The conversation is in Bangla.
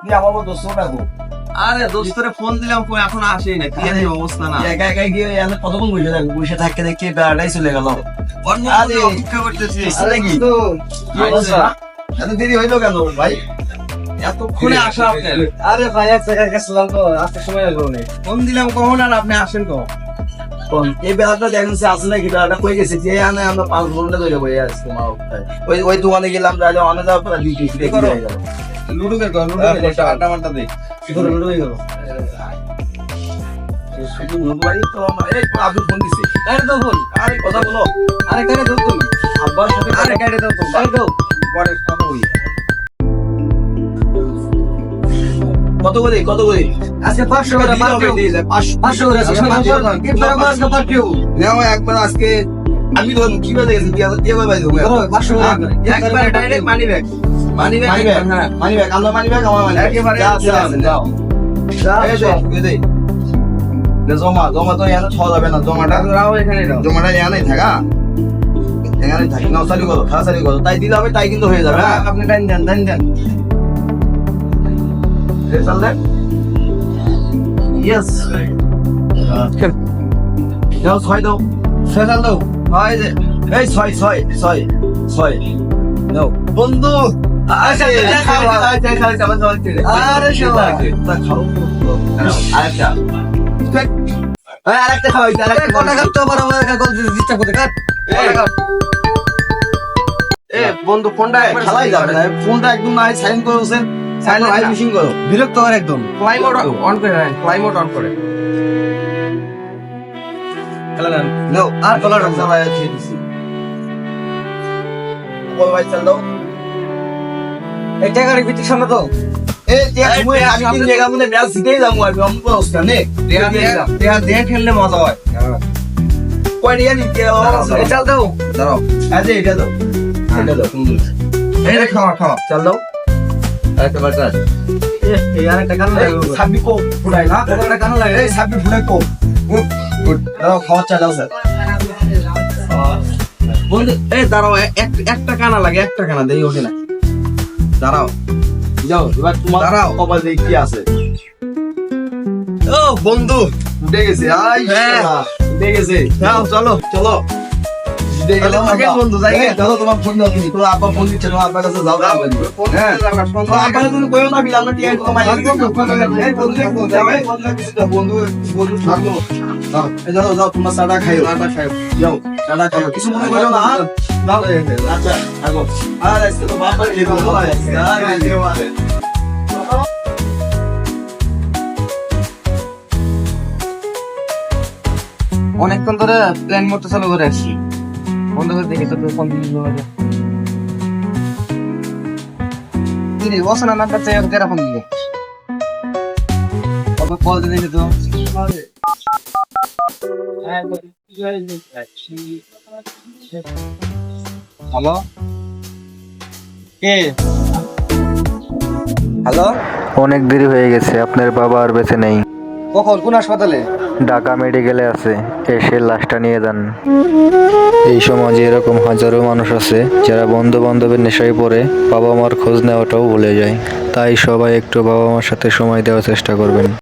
কি আমার দোস্ত না আরে দোস্তরে ফোন দিলাম কই এখন আসেই না কি জানি অবস্থা না? একা একা গিয়ে আমি কতক্ষণ বসে থাকব বসে থাকতে দেখতে বেড়াটাই চলে গেল। আরে। অপেক্ষা করতেছি। আরে কি? কি অবস্থা? এত দেরি হইল কেন ভাই? এতক্ষণে আসা আপনার। আরে ভাই এক জায়গায় গেছিলাম তো আসতে সময় লাগল না। ফোন দিলাম কখন আর আপনি আসেন কখন? এই বেড়াটা দেখেন সে আসলে নাকি বেড়াটা কই গেছে? যে আনে আমরা পাঁচ ঘণ্টা ধরে বসে আছি তোমার ওই ওই দোকানে গেলাম তাহলে অনেক দুই গেল। লুডো বের কর লুডো হ্যাঁ, বের কর আড্ডা মাড্ডা দে। কি করে বের শুধু মোবাইল তো এই আব্দুল ফোন দিছে। আরে দাও ফোন আরে কথা বলো। আরে কারে দাও তুমি। আব্বার সাথে আরে কারে দাও তো আরে দাও। পরে কথা বলি কত করে কত করে? আজকে পাঁচশো করে পাঁচশো। করে আজকে পাঠিও নাও একবার আজকে আমি তো কি বলে গেছি কি কি বলে পাঁচশো করে। একবারে direct money bag money bag money bag হ্যাঁ। মানি ব্যাগ আমরা মানি ব্যাগ আমার মানি একেবারে যা আছে আছে যাও। এই দে এই দে দে জমা জমা তো এখানে খাওয়া যাবে না জমাটা রাও এখানে রাও জমাটা এখানে থাকা? এখানে থাকি নাও চালু করো খাওয়া চালু করো। তাই দিলে হবে তাই কিন্তু হয়ে যাবে হ্যাঁ? আপনি টাইম দেন টাইম দেন। দে ইয়েস দাও ছয় দাও। ছয় দাও। হয় এই ছয় ছয় ছয় ছয়। নাও বন্ধু। আচ্ছা আরেকটা এই আরেকটা খাও এই আরে আরেকটা কটা এ বন্ধু ফোনটা খেলাই যাবে না ফোনটা একদম নাই সাইলেন্ট করে বসেন সাইলেন্ট হাই মিশিং করো বিরক্ত করে একদম ফ্লাই অন করে রাখেন অন করে না আর কলার আছে বল ভাই চাল দাও ভিত্তিক সামনে তো। খেললে মজা হয়। কয় টাকা নিতে চাল দাও। দাঁড়াও। আচ্ছা এটা দাও। এটা দাও সুন্দর। এই খাওয়া খাওয়া চাল দাও। আরেকটা বাটার এই আরেকটা কান এই সাবি কো ফুটাই না? একটা কান লাগে এই সাবি ফুটাই কো। দাও খাওয়া চা দাও স্যার। বন্ধু এই দাঁড়াও এক একটা কানা লাগে একটা কানা দেই ওঠে না। দাঁড়াও। যাও এবার তোমার দাঁড়াও। কপাল কি আছে? ও বন্ধু। উঠে গেছে আই হ্যাঁ। উঠে গেছে। যাও চলো চলো। কিছু মনে করো না হ্যাঁ? অনেকক্ষণ ধরে প্ল্যান মোডটা চালু করে আসছি বন্ধ করে দেখি তো ফোন দিয়ে তিনি বসনা নাম্বার চাই কেরা ফোন দিলে? কবে কল দিয়ে দেখি তো হ্যালো? কে? হ্যালো? অনেক দেরি হয়ে গেছে আপনার বাবা আর বেঁচে নেই। কখন? কোন হাসপাতালে? ঢাকা মেডিকেলে আছে এসে লাশটা নিয়ে যান। এই সমাজে এরকম হাজারো মানুষ আছে যারা বন্ধু বান্ধবের নেশায় পড়ে বাবা মার খোঁজ নেওয়াটাও ভুলে যায়। তাই সবাই একটু বাবা মার সাথে সময় দেওয়ার চেষ্টা করবেন।